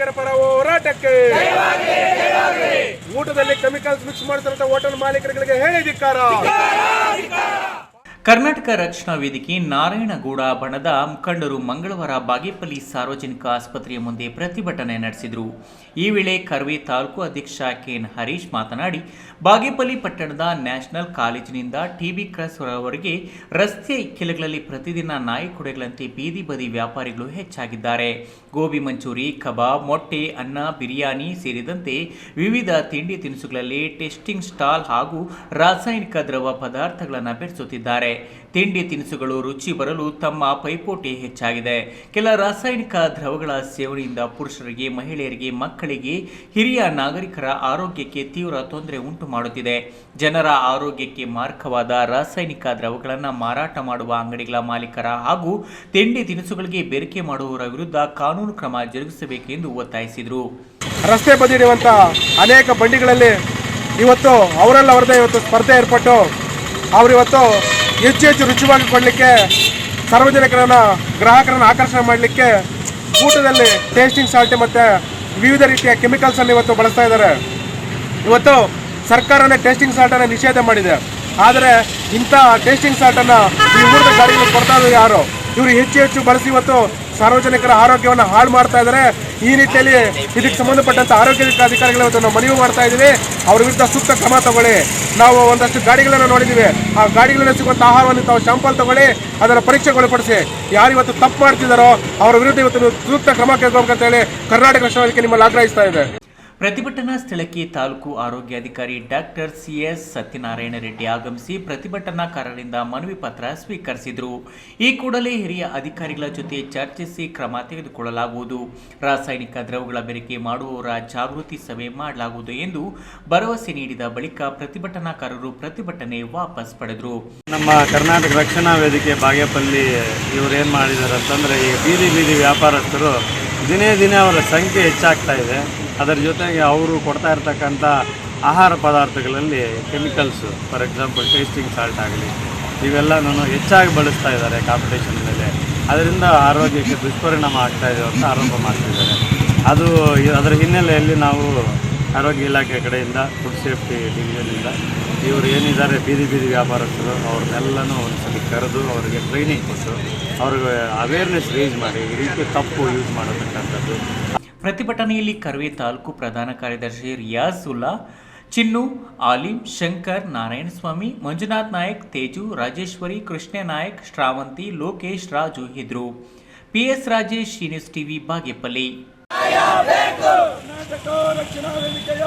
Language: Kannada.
ಮಾಲೀಕರ ಪರ ಹೋರಾಟಕ್ಕೆ. ಊಟದಲ್ಲಿ ಕೆಮಿಕಲ್ಸ್ ಮಿಕ್ಸ್ ಮಾಡ್ತಿರೋ ಹೋಟೆಲ್ ಮಾಲೀಕರುಗಳಿಗೆ ಹೇಳಿದಿಕ್ಕಾರ ಕರ್ನಾಟಕ ರಕ್ಷಣಾ ವೇದಿಕೆ ನಾರಾಯಣಗೌಡ ಬಣದ ಮುಖಂಡರು ಮಂಗಳವಾರ ಬಾಗೇಪಲ್ಲಿ ಸಾರ್ವಜನಿಕ ಆಸ್ಪತ್ರೆಯ ಮುಂದೆ ಪ್ರತಿಭಟನೆ ನಡೆಸಿದರು. ಈ ವೇಳೆ ಕರ್ವೆ ತಾಲೂಕು ಅಧ್ಯಕ್ಷ ಕೆಎನ್ ಹರೀಶ್ ಮಾತನಾಡಿ, ಬಾಗೇಪಲ್ಲಿ ಪಟ್ಟಣದ ನ್ಯಾಷನಲ್ ಕಾಲೇಜಿನಿಂದ ಟಿಬಿ ಕ್ರಾಸ್ ವರೆಗೆ ರಸ್ತೆ ಇಕ್ಕೆಲಗಳಲ್ಲಿ ಪ್ರತಿದಿನ ನಾಯಿ ಕೊಡೆಗಳಂತೆ ಬೀದಿ ಬದಿ ವ್ಯಾಪಾರಿಗಳು ಹೆಚ್ಚಾಗಿದ್ದಾರೆ. ಗೋಬಿ ಮಂಚೂರಿ, ಕಬಾಬ್, ಮೊಟ್ಟೆ, ಅನ್ನ, ಬಿರಿಯಾನಿ ಸೇರಿದಂತೆ ವಿವಿಧ ತಿಂಡಿ ತಿನಿಸುಗಳಲ್ಲಿ ಟೆಸ್ಟಿಂಗ್ ಸ್ಟಾಲ್ ಹಾಗೂ ರಾಸಾಯನಿಕ ದ್ರವ ಪದಾರ್ಥಗಳನ್ನು ಬೆರೆಸುತ್ತಿದ್ದಾರೆ. ತಿಂಡಿ ತಿನಿಸುಗಳು ರುಚಿ ಬರಲು ತಮ್ಮ ಪೈಪೋಟಿ ಹೆಚ್ಚಾಗಿದೆ. ಕೆಲ ರಾಸಾಯನಿಕ ದ್ರವಗಳ ಸೇವನೆಯಿಂದ ಪುರುಷರಿಗೆ, ಮಹಿಳೆಯರಿಗೆ, ಮಕ್ಕಳಿಗೆ ಹಿರಿಯ ನಾಗರಿಕರ ಆರೋಗ್ಯಕ್ಕೆ ತೀವ್ರ ತೊಂದರೆ ಉಂಟು ಮಾಡುತ್ತಿದೆ. ಜನರ ಆರೋಗ್ಯಕ್ಕೆ ಮಾರಕವಾದ ರಾಸಾಯನಿಕ ದ್ರವಗಳನ್ನು ಮಾರಾಟ ಮಾಡುವ ಅಂಗಡಿಗಳ ಮಾಲೀಕರ ಹಾಗೂ ತಿಂಡಿ ತಿನಿಸುಗಳಿಗೆ ಬೇರಿಕೆ ಮಾಡುವವರ ವಿರುದ್ಧ ಕಾನೂನು ಕ್ರಮ ಜರುಗಿಸಬೇಕೆಂದು ಒತ್ತಾಯಿಸಿದರು. ರಸ್ತೆ ಬದಿ ಅನೇಕ ಬಂಡಿಗಳಲ್ಲಿ ಇವತ್ತು ಅವರೆಲ್ಲ ಅವರದೇ ಇವತ್ತು ಸ್ಪರ್ಧೆ ಏರ್ಪಟ್ಟು ಅವರಿವತ್ತು ಹೆಚ್ಚು ಹೆಚ್ಚು ರುಚಿವಾಗಿ ಕೊಡಲಿಕ್ಕೆ ಸಾರ್ವಜನಿಕರನ್ನು, ಗ್ರಾಹಕರನ್ನು ಆಕರ್ಷಣೆ ಮಾಡಲಿಕ್ಕೆ ಊಟದಲ್ಲಿ ಟೇಸ್ಟಿಂಗ್ ಸಾಲ್ಟ್ ಮತ್ತು ವಿವಿಧ ರೀತಿಯ ಕೆಮಿಕಲ್ಸನ್ನು ಇವತ್ತು ಬಳಸ್ತಾ ಇದ್ದಾರೆ. ಇವತ್ತು ಸರ್ಕಾರನೇ ಟೇಸ್ಟಿಂಗ್ ಸಾಲ್ಟನ್ನು ನಿಷೇಧ ಮಾಡಿದೆ. ಆದರೆ ಇಂಥ ಟೇಸ್ಟಿಂಗ್ ಸಾಲ್ಟನ್ನು ಈ ಊರದ ಗಾಡಿಗಳು ಕೊಡ್ತಾ ಇದ್ದಾರೆ ಯಾರು? ಇವರು ಹೆಚ್ಚು ಹೆಚ್ಚು ಬಳಸಿ ಇವತ್ತು ಸಾರ್ವಜನಿಕರ ಆರೋಗ್ಯವನ್ನು ಹಾಳು ಮಾಡ್ತಾ ಇದ್ದಾರೆ. ಈ ರೀತಿಯಲ್ಲಿ ಇದಕ್ಕೆ ಸಂಬಂಧಪಟ್ಟಂತ ಆರೋಗ್ಯ ಅಧಿಕಾರಿಗಳು ನಾವು ಮನವಿ ಮಾಡ್ತಾ ಇದ್ದೀವಿ. ಅವ್ರ ವಿರುದ್ಧ ಸೂಕ್ತ ಕ್ರಮ ತಗೊಳ್ಳಿ. ನಾವು ಒಂದಷ್ಟು ಗಾಡಿಗಳನ್ನು ನೋಡಿದ್ದೀವಿ. ಆ ಗಾಡಿಗಳಲ್ಲಿ ಸಿಗುವಂಥ ಆಹಾರವನ್ನು ತಾವು ಶಾಂಪಲ್ ತಗೊಳ್ಳಿ. ಅದರ ಪರೀಕ್ಷೆಗೊಳಪಡಿಸಿ ಯಾರು ಇವತ್ತು ತಪ್ಪು ಮಾಡ್ತಿದ್ದಾರೋ, ಅವರ ವಿರುದ್ಧ ಇವತ್ತು ಸೂಕ್ತ ಕ್ರಮ ಕೈಗೊಳ್ಬೇಕಂತ ಹೇಳಿ ಕರ್ನಾಟಕ ರಾಷ್ಟ್ರಕ್ಕೆ ನಿಮ್ಮಲ್ಲಿ ಆಗ್ರಹಿಸ್ತಾ ಇದೆ. ಪ್ರತಿಭಟನಾ ಸ್ಥಳಕ್ಕೆ ತಾಲೂಕು ಆರೋಗ್ಯಾಧಿಕಾರಿ ಡಾಕ್ಟರ್ ಸಿಎಸ್ ಸತ್ಯನಾರಾಯಣ ರೆಡ್ಡಿ ಆಗಮಿಸಿ ಪ್ರತಿಭಟನಾಕಾರರಿಂದ ಮನವಿ ಪತ್ರ ಸ್ವೀಕರಿಸಿದರು. ಈ ಕೂಡಲೇ ಹಿರಿಯ ಅಧಿಕಾರಿಗಳ ಜೊತೆ ಚರ್ಚಿಸಿ ಕ್ರಮ ತೆಗೆದುಕೊಳ್ಳಲಾಗುವುದು. ರಾಸಾಯನಿಕ ದ್ರವಗಳ ಬೆರಿಕೆ ಮಾಡುವವರ ಜಾಗೃತಿ ಸಭೆ ಮಾಡಲಾಗುವುದು ಎಂದು ಭರವಸೆ ನೀಡಿದ ಬಳಿಕ ಪ್ರತಿಭಟನಾಕಾರರು ಪ್ರತಿಭಟನೆ ವಾಪಸ್ ಪಡೆದರು. ನಮ್ಮ ಕರ್ನಾಟಕ ರಕ್ಷಣಾ ವೇದಿಕೆ ಬಾಗೇಪಲ್ಲಿ ಇವರೇನ್ ಮಾಡಿದ್ದಾರೆ ಅಂತಂದರೆ ಈ ಬೀದಿ ಬೀದಿ ವ್ಯಾಪಾರಸ್ಥರು ದಿನೇ ದಿನೇ ಅವರ ಸಂಖ್ಯೆ ಹೆಚ್ಚಾಗ್ತಾ ಇದೆ. ಅದರ ಜೊತೆಗೆ ಅವರು ಕೊಡ್ತಾ ಇರ್ತಕ್ಕಂಥ ಆಹಾರ ಪದಾರ್ಥಗಳಲ್ಲಿ chemicals, for example tasting salt ಆಗಲಿ ಇವೆಲ್ಲನೂ ಹೆಚ್ಚಾಗಿ ಬಳಸ್ತಾ ಇದ್ದಾರೆ ಕಾಂಪಿಟೇಷನ್ ಮೇಲೆ ಅದರಿಂದ ಆರೋಗ್ಯಕ್ಕೆ ದುಷ್ಪರಿಣಾಮ ಆಗ್ತಾ ಇದೆ ಅಂತ ಆರೋಪ ಮಾಡ್ತಿದ್ದಾರೆ ಅದು ಅದರ ಹಿನ್ನೆಲೆಯಲ್ಲಿ ನಾವು ಆರೋಗ್ಯ ಇಲಾಖೆ ಕಡೆಯಿಂದ ಫುಡ್ ಸೇಫ್ಟಿ ಡಿವಿಷನಿಂದ ಇವರು ಏನಿದ್ದಾರೆ ಬೀದಿ ಬೀದಿ ವ್ಯಾಪಾರಸ್ಥರು, ಅವ್ರನ್ನೆಲ್ಲನೂ ಒಂದ್ಸಲಿ ಕರೆದು ಅವರಿಗೆ ಟ್ರೈನಿಂಗ್ ಕೊಟ್ಟು ಅವ್ರಿಗೆ ಅವೇರ್ನೆಸ್ ರೇಸ್ ಮಾಡಿ, ಈ ರೀತಿ ತಪ್ಪು ಯೂಸ್ ಮಾಡತಕ್ಕಂಥದ್ದು. ಪ್ರತಿಭಟನೆಯಲ್ಲಿ ಕರ್ವೆ ತಾಲೂಕು ಪ್ರಧಾನ ಕಾರ್ಯದರ್ಶಿ ರಿಯಾಜ್ ಉಲ್ಲಾ ಚಿನ್ನು, ಆಲಿಂ, ಶಂಕರ್, ನಾರಾಯಣಸ್ವಾಮಿ, ಮಂಜುನಾಥ್ ನಾಯಕ್, ತೇಜು, ರಾಜೇಶ್ವರಿ, ಕೃಷ್ಣ ನಾಯಕ್, ಶ್ರಾವಂತಿ, ಲೋಕೇಶ್, ರಾಜು ಇದ್ರು. PS Rajesh news TV, Bagepalli. Karnataka Rakshana ವೇದಿಕೆಯ